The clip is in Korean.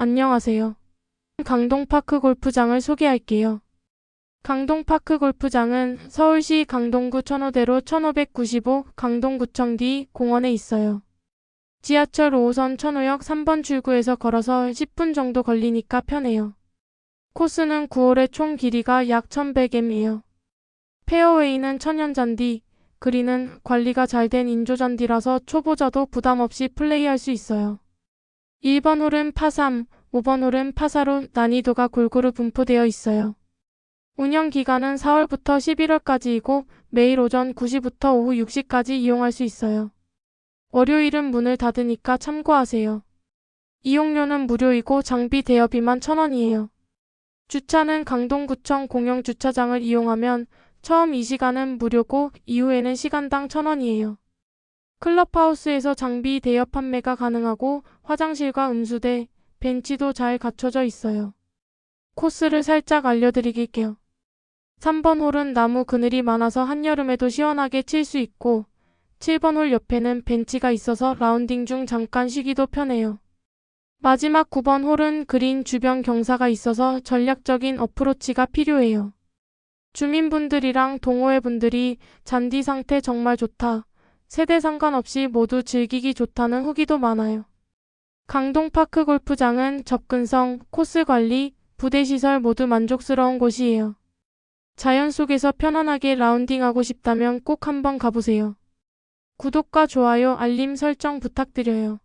안녕하세요. 강동파크 골프장을 소개할게요. 강동파크 골프장은 서울시 강동구 천호대로 1595 강동구청 뒤 공원에 있어요. 지하철 5호선 천호역 3번 출구에서 걸어서 10분 정도 걸리니까 편해요. 코스는 9홀의 총 길이가 약 1100m이에요. 페어웨이는 천연잔디, 그린은 관리가 잘 된 인조잔디라서 초보자도 부담 없이 플레이할 수 있어요. 1번 홀은 파3, 5번 홀은 파4로 난이도가 골고루 분포되어 있어요. 운영 기간은 4월부터 11월까지이고 매일 오전 9시부터 오후 6시까지 이용할 수 있어요. 월요일은 문을 닫으니까 참고하세요. 이용료는 무료이고 장비 대여비만 1000원이에요. 주차는 강동구청 공영주차장을 이용하면 처음 이 시간은 무료고 이후에는 시간당 1000원이에요. 클럽하우스에서 장비 대여 판매가 가능하고 화장실과 음수대, 벤치도 잘 갖춰져 있어요. 코스를 살짝 알려드릴게요. 3번 홀은 나무 그늘이 많아서 한여름에도 시원하게 칠 수 있고 7번 홀 옆에는 벤치가 있어서 라운딩 중 잠깐 쉬기도 편해요. 마지막 9번 홀은 그린 주변 경사가 있어서 전략적인 어프로치가 필요해요. 주민분들이랑 동호회분들이 잔디 상태 정말 좋다. 세대 상관없이 모두 즐기기 좋다는 후기도 많아요. 강동파크 골프장은 접근성, 코스 관리, 부대 시설 모두 만족스러운 곳이에요. 자연 속에서 편안하게 라운딩하고 싶다면 꼭 한번 가보세요. 구독과 좋아요, 알림 설정 부탁드려요.